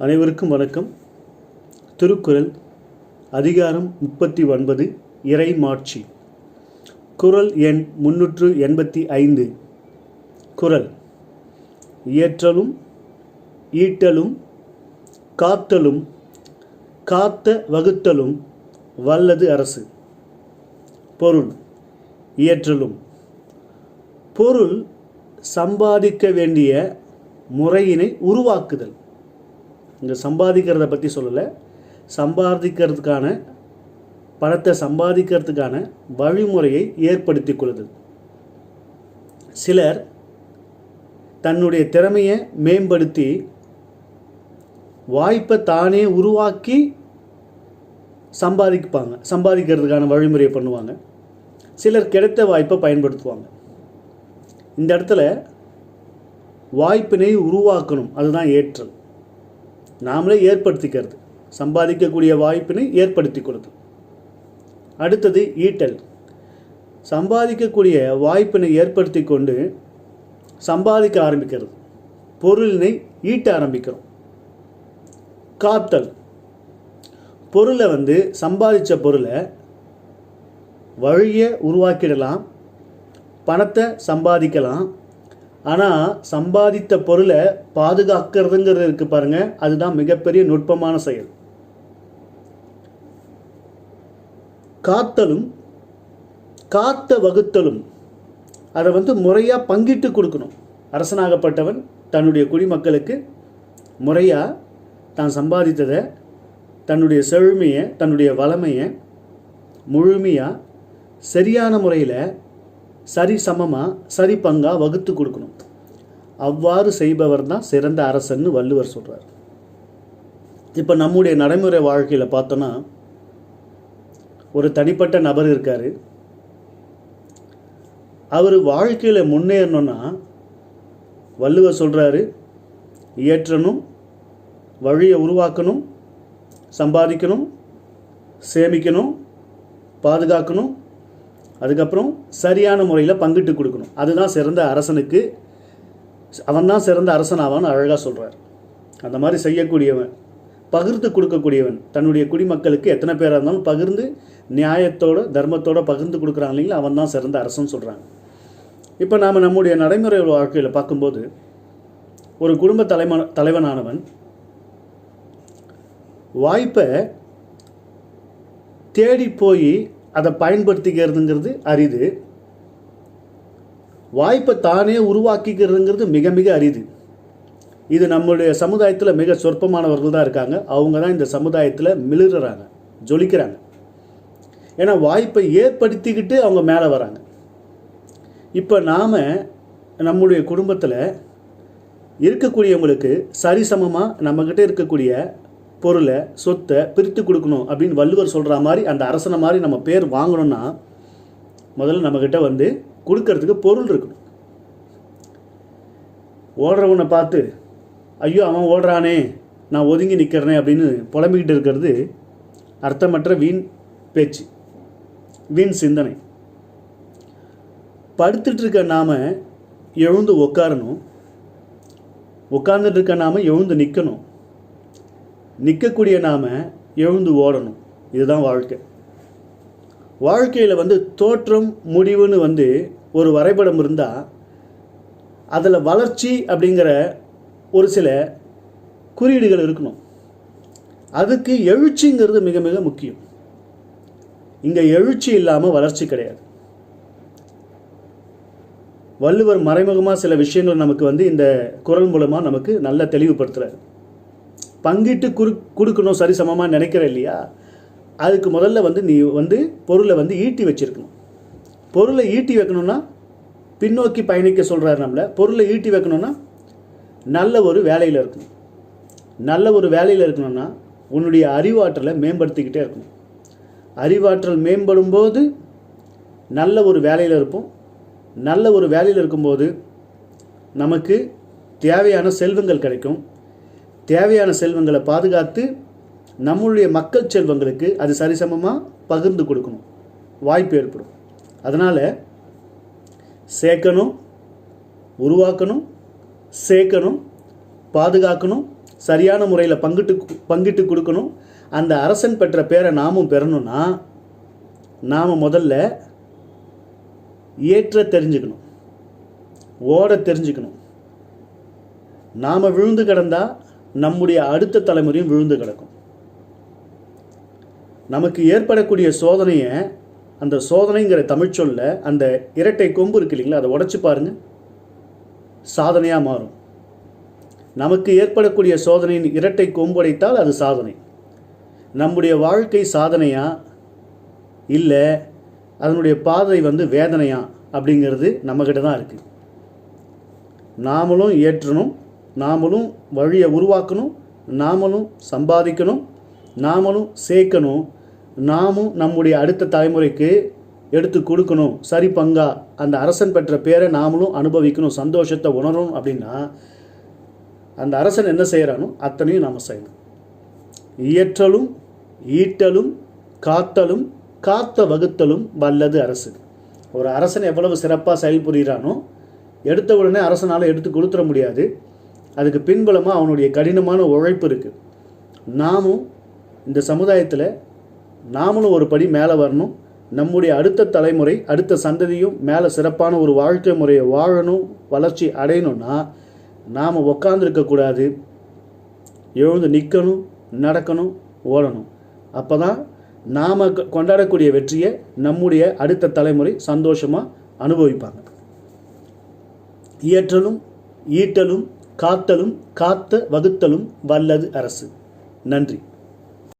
அனைவருக்கும் வணக்கம். திருக்குறள் அதிகாரம் முப்பத்தி ஒன்பது இறைமாட்சி குறள் எண் முன்னூற்று எண்பத்தி ஐந்து. குறள் இயற்றலும் ஈட்டலும் காத்தலும் காத்த வகுத்தலும் வல்லது அரசு. பொருள் இயற்றலும். பொருள் சம்பாதிக்க வேண்டிய முறையினை உருவாக்குதல். இங்கே சம்பாதிக்கிறத பற்றி சொல்லலை. சம்பாதிக்கிறதுக்கான பணத்தை சம்பாதிக்கிறதுக்கான வழிமுறையை ஏற்படுத்தி கொள்ளுதல் சிலர் தன்னுடைய திறமையை மேம்படுத்தி வாய்ப்பை தானே உருவாக்கி சம்பாதிப்பாங்க சம்பாதிக்கிறதுக்கான வழிமுறையை பண்ணுவாங்க. சிலர் கிடைத்த வாய்ப்பை பயன்படுத்துவாங்க. இந்த இடத்துல வாய்ப்பினை உருவாக்கணும். அதுதான் ஏற்றல். நாமளே ஏற்படுத்திக்கிறது. சம்பாதிக்கக்கூடிய வாய்ப்பினை ஏற்படுத்தி கொடுத்து அடுத்தது ஈட்டல். சம்பாதிக்கக்கூடிய வாய்ப்பினை ஏற்படுத்தி கொண்டு சம்பாதிக்க ஆரம்பிக்கிறது. பொருளினை ஈட்ட ஆரம்பிக்கிறோம். காத்தல். பொருளை வந்து சம்பாதித்த பொருளை வழியை உருவாக்கிடலாம். பணத்தை சம்பாதிக்கலாம். ஆனால் சம்பாதித்த பொருளை பாதுகாக்கிறதுங்கிறது இருக்கு பாருங்க. அதுதான் மிகப்பெரிய நுட்பமான செயல். காத்தலும் காத்த வகுத்தலும் அதை வந்து முறையாக பங்கிட்டு கொடுக்கணும். அரசனாகப்பட்டவன் தன்னுடைய குடிமக்களுக்கு முறையாக தான் சம்பாதித்ததை தன்னுடைய செழுமையை தன்னுடைய வளமையை முழுமையாக சரியான முறையில் சரி சமமாக சரி பங்காக வகுத்து கொடுக்கணும். அவ்வாறு செய்பவர் தான் சிறந்த அரசன்னு வள்ளுவர் சொல்கிறார் இப்போ நம்முடைய நடைமுறை வாழ்க்கையில் பார்த்தோன்னா ஒரு தனிப்பட்ட நபர் இருக்கார். அவர் வாழ்க்கையில் முன்னேறணும்னா வள்ளுவர் சொல்கிறாரு இயற்றணும் வழியை உருவாக்கணும் சம்பாதிக்கணும் சேமிக்கணும் பாதுகாக்கணும் அதுக்கப்புறம் சரியான முறையில் பங்கிட்டு கொடுக்கணும். அதுதான் சிறந்த அரசனுக்கு அவன் தான் சிறந்த அரசன் ஆவான்னு அழகாக சொல்கிறார் அந்த மாதிரி செய்யக்கூடியவன் பகிர்ந்து கொடுக்கக்கூடியவன் தன்னுடைய குடிமக்களுக்கு எத்தனை பேராக இருந்தாலும் பகிர்ந்து நியாயத்தோட தர்மத்தோட பகிர்ந்து கொடுக்குறாங்க இல்லைங்களா? அவன் தான் சிறந்த அரசன் சொல்கிறாங்க இப்போ நாம் நம்முடைய நடைமுறை வாழ்க்கையில் பார்க்கும்போது ஒரு குடும்ப தலைமன தலைவனானவன் வாய்ப்பை தேடி போய் அதை பயன்படுத்திக்கிறதுங்கிறது அரிது. வாய்ப்பை தானே உருவாக்கிக்கிறதுங்கிறது மிக மிக அரிது. இது நம்மளுடைய சமுதாயத்தில் மிக சொற்பமானவர்கள் தான் இருக்காங்க. அவங்க தான் இந்த சமுதாயத்தில் மிளிர்றாங்க ஜொலிக்கிறாங்க. ஏன்னா வாய்ப்பை ஏற்படுத்திக்கிட்டு அவங்க மேலே வராங்க. இப்போ நாம் நம்முடைய குடும்பத்தில் இருக்கக்கூடியவங்களுக்கு சரிசமமாக நம்மக்கிட்ட இருக்கக்கூடிய பொருளை சொத்தை பிரித்து கொடுக்கணும் அப்படின்னு வள்ளுவர் சொல்கிற மாதிரி அந்த அரசனை மாதிரி நம்ம பேர் வாங்கணும்னா முதல்ல நம்மக்கிட்ட வந்து கொடுக்கறதுக்கு பொருள் இருக்கணும். ஓடுறவனை பார்த்து ஐயோ அவன் ஓடுறானே நான் ஒதுங்கி நிற்கிறனே அப்படின்னு புலம்பிக்கிட்டு இருக்கிறது அர்த்தமற்ற வீண் பேச்சு வீண் சிந்தனை. படுத்துட்டு இருக்க நாம் எழுந்து உட்காரணும் உட்கார்ந்துட்டு இருக்க நாம் எழுந்து நிற்கணும் நிற்கக்கூடிய நாம் எழுந்து ஓடணும். இதுதான் வாழ்க்கை. வாழ்க்கையில் வந்து தோற்றம் முடிவுன்னு வந்து ஒரு வரைபடம் இருந்தால் அதில் வளர்ச்சி அப்படிங்கிற ஒரு சில குறியீடுகள் இருக்கணும். அதுக்கு எழுச்சிங்கிறது மிக மிக முக்கியம். இங்கே எழுச்சி இல்லாமல் வளர்ச்சி கிடையாது. வள்ளுவர் மறைமுகமாக சில விஷயங்கள் நமக்கு வந்து இந்த குரல் மூலமாக நமக்கு நல்ல தெளிவுபடுத்துகிறார் பங்கிட்டு குறு கொடுக்கணும் சரிசமமாக நினைக்கிற இல்லையா? அதுக்கு முதல்ல வந்து நீ வந்து பொருளை வந்து ஈட்டி வச்சிருக்கணும். பொருளை ஈட்டி வைக்கணும்னா பின்னோக்கி பயணிக்க சொல்கிறார் நம்மளை. பொருளை ஈட்டி வைக்கணும்னா நல்ல ஒரு வேலையில் இருக்கணும். நல்ல ஒரு வேலையில் இருக்கணும்னா உன்னுடைய அறிவாற்றலை மேம்படுத்திக்கிட்டே இருக்கணும். அறிவாற்றல் மேம்படும் போது நல்ல ஒரு வேலையில் இருப்போம். நல்ல ஒரு வேலையில் இருக்கும்போது நமக்கு தேவையான செல்வங்கள் கிடைக்கும். தேவையான செல்வங்களை பாதுகாத்து நம்மளுடைய மக்கள் செல்வங்களுக்கு அது சரிசமமாக பகிர்ந்து கொடுக்கணும். வாய்ப்பு ஏற்படும். அதனால் சேர்க்கணும் உருவாக்கணும் சேர்க்கணும் பாதுகாக்கணும் சரியான முறையில் பங்கிட்டு பங்கிட்டு கொடுக்கணும். அந்த அரசன் பெற்ற பேரை நாமும் பெறணும்னா நாம் முதல்ல ஏற்ற தெரிஞ்சுக்கணும். ஓட தெரிஞ்சுக்கணும். நாம் விழுந்து கிடந்தால் நம்முடைய அடுத்த தலைமுறையும் விழுந்து கிடக்கும். நமக்கு ஏற்படக்கூடிய சோதனையை அந்த சோதனைங்கிற தமிழ்ச்சொல்ல அந்த இரட்டை கொம்பு இருக்கு இல்லைங்களா அதை உடச்சி பாருங்கள் சாதனையாக மாறும். நமக்கு ஏற்படக்கூடிய சோதனையின் இரட்டை கொம்புடைத்தால் அது சாதனை. நம்முடைய வாழ்க்கை சாதனையா? இல்லை அதனுடைய பாதை வந்து வேதனையா? அப்படிங்கிறது நம்மக்கிட்ட தான் இருக்குது நாமளும் ஏற்றணும் நாமளும் வழியை உருவாக்கணும் நாமளும் சம்பாதிக்கணும் நாமளும் சேர்க்கணும் நாமும் நம்முடைய அடுத்த தலைமுறைக்கு எடுத்து கொடுக்கணும். சரி பங்கா அந்த அரசன் பெற்ற பேரை நாமளும் அனுபவிக்கணும் சந்தோஷத்தை உணரணும் அப்படின்னா அந்த அரசன் என்ன செய்கிறானோ அத்தனையும் நாம் செய்யணும். இயற்றலும் ஈட்டலும் காத்தலும் காத்த வகுத்தலும் வல்லது அரசு. ஒரு அரசன் எவ்வளவு சிறப்பாக செயல்புரிகிறானோ எடுத்த உடனே அரசனால் எடுத்து கொடுத்துட முடியாது. அதுக்கு பின்புலமாக அவனுடைய கடினமான உழைப்பு இருக்குது நாமும் இந்த சமுதாயத்தில் நாமளும் ஒரு படி மேலே வரணும். நம்முடைய அடுத்த தலைமுறை அடுத்த சந்ததியும் மேலே சிறப்பான ஒரு வாழ்க்கை முறையை வாழணும் வளர்ச்சி அடையணும்னா நாம் உக்காந்துருக்கக்கூடாது எழுந்து நிற்கணும் நடக்கணும் ஓடணும். அப்போ தான் நாம் கொண்டாடக்கூடிய வெற்றியை நம்முடைய அடுத்த தலைமுறை சந்தோஷமாக அனுபவிப்பாங்க. இயற்றலும் ஈட்டலும் காத்தலும் காத்த வகுத்தலும் வல்லது அரசு. நன்றி.